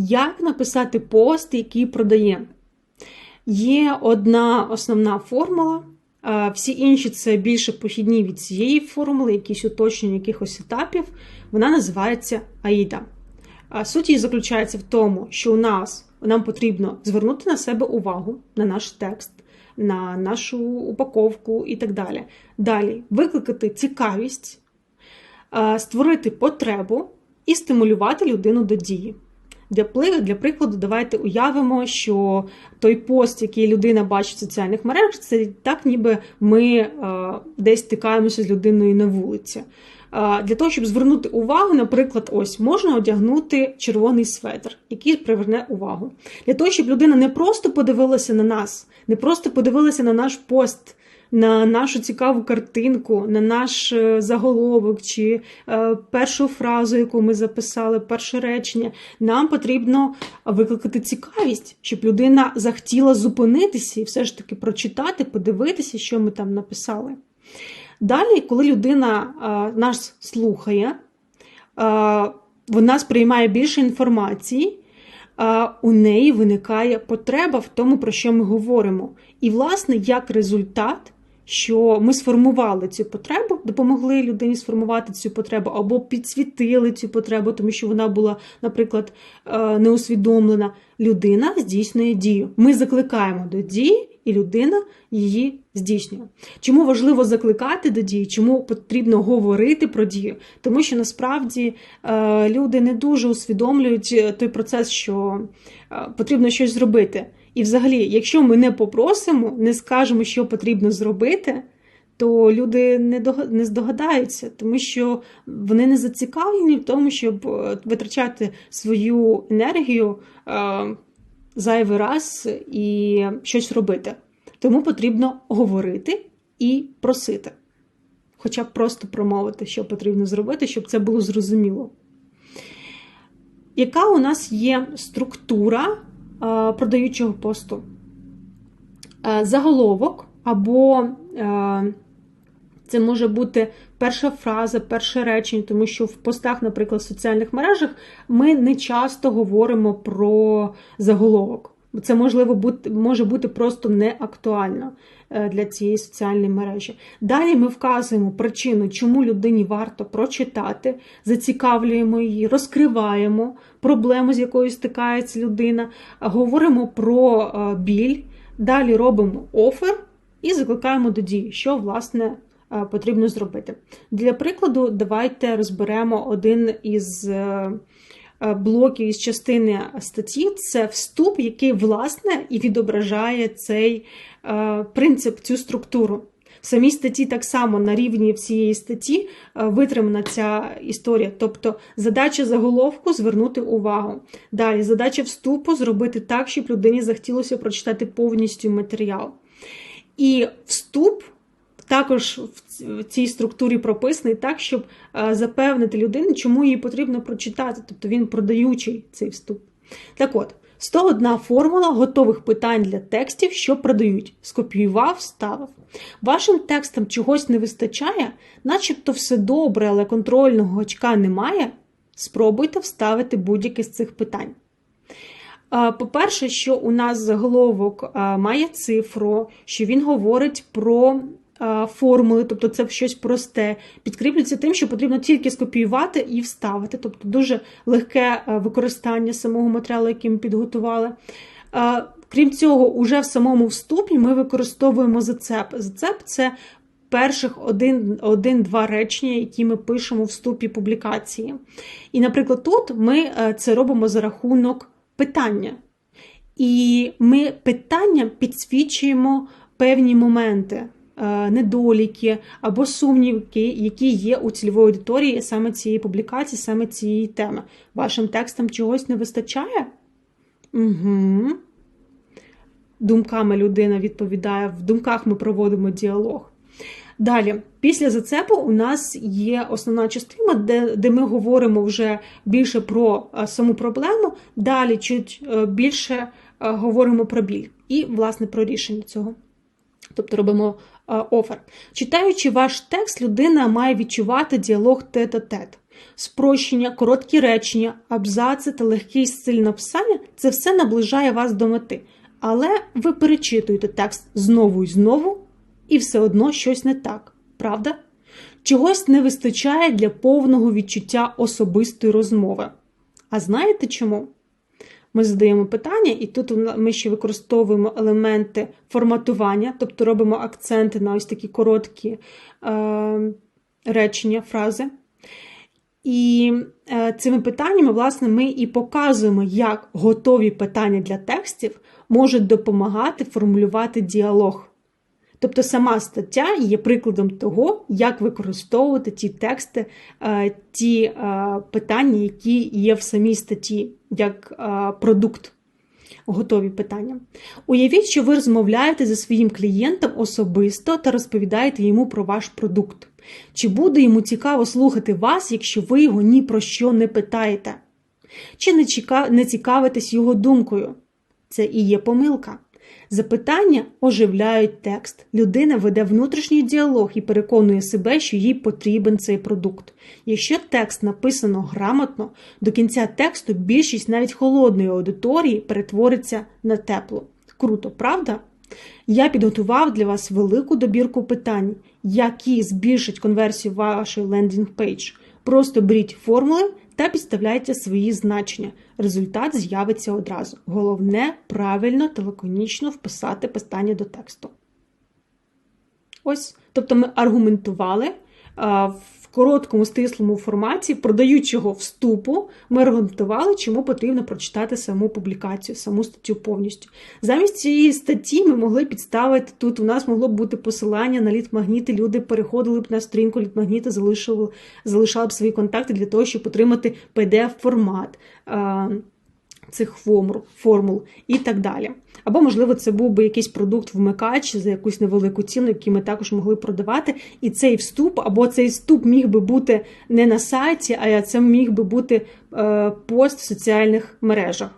Як написати пост, який продає? Є одна основна формула, всі інші це більше похідні від цієї формули, якісь уточнення якихось етапів. Вона називається AIDA. А Суть її заключається в тому, що у нас нам потрібно звернути на себе увагу, на наш текст, на нашу упаковку і так далі. Далі викликати цікавість, створити потребу і стимулювати людину до дії. Для для прикладу, давайте уявимо, що той пост, який людина бачить в соціальних мережах, це так, ніби ми е, десь стикаємося з людиною на вулиці. Е, Для того, щоб звернути увагу, наприклад, ось можна одягнути червоний светр, який приверне увагу. Для того, щоб людина не просто подивилася на нас, не просто подивилася на наш пост, на нашу цікаву картинку, на наш е, заголовок чи е, першу фразу, яку ми записали, перше речення. Нам потрібно викликати цікавість, щоб людина захотіла зупинитися і все ж таки прочитати, подивитися, що ми там написали. Далі, коли людина е, нас слухає, вона сприймає більше інформації, у неї виникає потреба в тому, про що ми говоримо. І, власне, як результат, що ми сформували цю потребу, допомогли людині сформувати цю потребу, або підсвітили цю потребу, тому що вона була, наприклад, е, неусвідомлена. Людина здійснює дію. Ми закликаємо до дії, і людина її здійснює. Чому важливо закликати до дії? Чому потрібно говорити про дію? Тому що насправді е, люди не дуже усвідомлюють той процес, що е, потрібно щось зробити. І взагалі, якщо ми не попросимо, не скажемо, що потрібно зробити, то люди не здогадаються, тому що вони не зацікавлені в тому, щоб е, витрачати свою енергію е, зайвий раз і щось робити. Тому потрібно говорити і просити. Хоча б просто промовити, що потрібно зробити, щоб це було зрозуміло. Яка у нас є структура продаючого посту? Е, Заголовок або е, це може бути перша фраза, перше речення, тому що в постах, наприклад, в соціальних мережах ми не часто говоримо про заголовок. Це можливо бути, може бути просто не актуально е, для цієї соціальної мережі. Далі ми вказуємо причину, чому людині варто прочитати, зацікавлюємо її, розкриваємо проблему, з якою стикається людина, говоримо про е, біль, далі робимо офер і закликаємо до дії, що власне е, потрібно зробити. Для прикладу, давайте розберемо один із блоків із частини статті. Це вступ, який власне і відображає цей е, принцип, цю структуру. В самій статті так само на рівні всієї статті е, витримана ця історія. Тобто задача заголовку звернути увагу. Далі задача вступу зробити так, щоб людині захотілося прочитати повністю матеріал. І вступ також в цій структурі прописаний так, щоб е, запевнити людину, чому їй потрібно прочитати. Тобто він продаючий цей вступ. Так от, 101 формула готових питань для текстів, що продають. Скопіював, вставив. Вашим текстам чогось не вистачає, начебто все добре, але контрольного очка немає. Спробуйте вставити будь-яке з цих питань. Е, По-перше, що у нас заголовок е, має цифру, що він говорить про формули, тобто це щось просте, підкріплюється тим, що потрібно тільки скопіювати і вставити, тобто дуже легке е, використання самого матеріалу, який ми підготували. Е, Крім цього, уже в самому вступі ми використовуємо зацеп. Зацеп це перших один-два речення, які ми пишемо в вступі публікації. І, наприклад, тут ми е, це робимо за рахунок питання. І ми питанням підсвічуємо певні моменти, е, недоліки або сумніви, які є у цільової аудиторії саме цієї публікації, саме цієї теми. Вашим текстам чогось не вистачає? Угу. Думками людина відповідає, в думках ми проводимо діалог. Далі, після зацепу у нас є основна частина, де, де ми говоримо вже більше про е, саму проблему, далі чуть е, більше е, говоримо про біль і, власне, про рішення цього. Тобто робимо е, офер. Читаючи ваш текст, людина має відчувати діалог тет-а-тет. Спрощення, короткі речення, абзаци та легкий стиль написання це все наближає вас до мети. Але ви перечитуєте текст знову і знову, і все одно щось не так, правда? Чогось не вистачає для повного відчуття особистої розмови. А знаєте чому? Ми задаємо питання, і тут ми ще використовуємо елементи форматування, тобто робимо акценти на ось такі короткі е, речення, фрази. І е, цими питаннями, власне, ми і показуємо, як готові питання для текстів можуть допомагати формулювати діалог. Тобто сама стаття є прикладом того, як використовувати ті тексти, е, ті е, питання, які є в самій статті, як е, продукт. Готові питання. Уявіть, що ви розмовляєте зі своїм клієнтом особисто та розповідаєте йому про ваш продукт. Чи буде йому цікаво слухати вас, якщо ви його ні про що не питаєте? Чи не цікавитесь його думкою? Це і є помилка. Запитання оживляють текст. Людина веде внутрішній діалог і переконує себе, що їй потрібен цей продукт. Якщо текст написано грамотно, до кінця тексту більшість навіть холодної аудиторії перетвориться на теплу. Круто, правда? Я підготував для вас велику добірку питань, які збільшать конверсію вашої лендінг-пейдж. Просто беріть формули та підставляйте свої значення. Результат з'явиться одразу. Головне правильно та лаконічно вписати питання до тексту. Ось, тобто ми аргументували в короткому стислому форматі продаючого вступу, ми аргументували, чому потрібно прочитати саму публікацію, саму статтю повністю. Замість цієї статті ми могли підставити тут. У нас могло б бути посилання на літмагніти. Люди переходили б на сторінку літмагніти, залишили, залишали б свої контакти для того, щоб отримати pdf формат цих формул і так далі. Або, можливо, це був би якийсь продукт вмикач за якусь невелику ціну, який ми також могли продавати. І цей вступ, або цей вступ міг би бути не на сайті, а це міг би бути е, пост в соціальних мережах.